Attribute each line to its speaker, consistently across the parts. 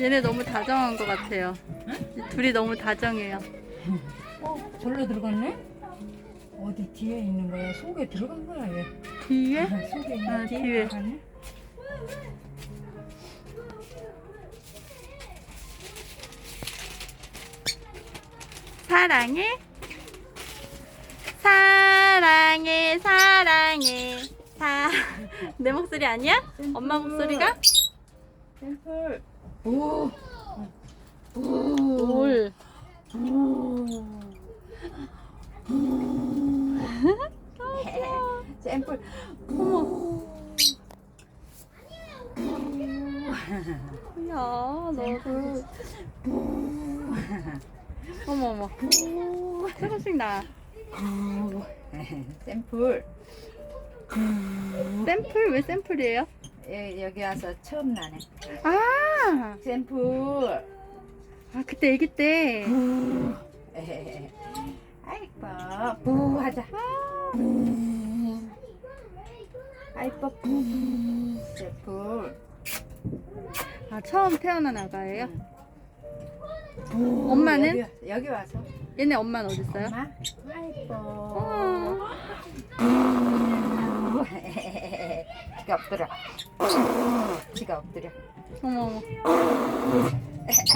Speaker 1: 얘네 너무 다정한 것 같아요. 둘이 너무 다정해요.
Speaker 2: 어, 절로 들어갔네? 어디 뒤에 있는 거야? 속에 들어간 거야, 얘.
Speaker 1: 뒤에?
Speaker 2: 속에 있는
Speaker 1: 아,
Speaker 2: 뒤에
Speaker 1: 뒤에. 사랑해. 사랑해, 사랑해. 사. 내 목소리 아니야? 엄마 목소리가?
Speaker 2: 샘플. 오. 오.
Speaker 1: 뭘?
Speaker 2: 샘플.
Speaker 1: 야, 너도. 어머, 어머. 조금씩 나.
Speaker 2: 샘플.
Speaker 1: 샘플? 왜 샘플이에요?
Speaker 2: 여- 여기 와서 처음 나네.
Speaker 1: 아!
Speaker 2: 샘플.
Speaker 1: 아, 그때 애기 때.
Speaker 2: 아이뻐. 부 하자. 부. 아이뻐. 부. 샘플.
Speaker 1: 아, 처음 태어난 아가예요? 엄마는?
Speaker 2: 여기, 여기 와서.
Speaker 1: 얘네 엄마는 어딨어요?
Speaker 2: 엄마. 아이뻐.
Speaker 1: 어.
Speaker 2: 지가 엎드려. 지가 엎드려.
Speaker 1: 어머, 어머.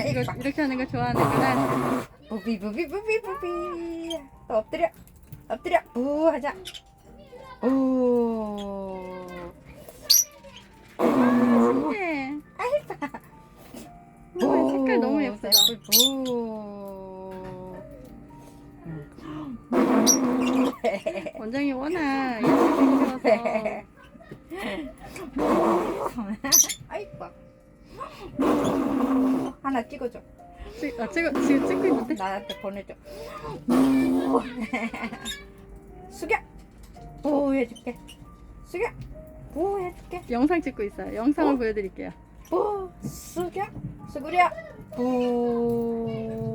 Speaker 1: 이거
Speaker 2: 아이고.
Speaker 1: 이렇게 하는 거 좋아하는구나.
Speaker 2: 부비 부비 부비 부비. 또 엎드려. 엎드려. 부 하자. 오.
Speaker 1: 신기해. 어머, 색깔 너무 예쁘다.
Speaker 2: 샘플 부.
Speaker 1: 원장이 워낙 예쁘게 생겨서.
Speaker 2: 아이뻐. 하나 찍어줘.
Speaker 1: 찍, 아, 찍어, 지금 찍고 있는데?
Speaker 2: 나한테 보내줘. 숙여. 오 해줄게. 숙여. 오 해줄게.
Speaker 1: 영상 찍고 있어요. 영상을
Speaker 2: 어?
Speaker 1: 보여드릴게요.
Speaker 2: 오 숙여. 수구려. 오.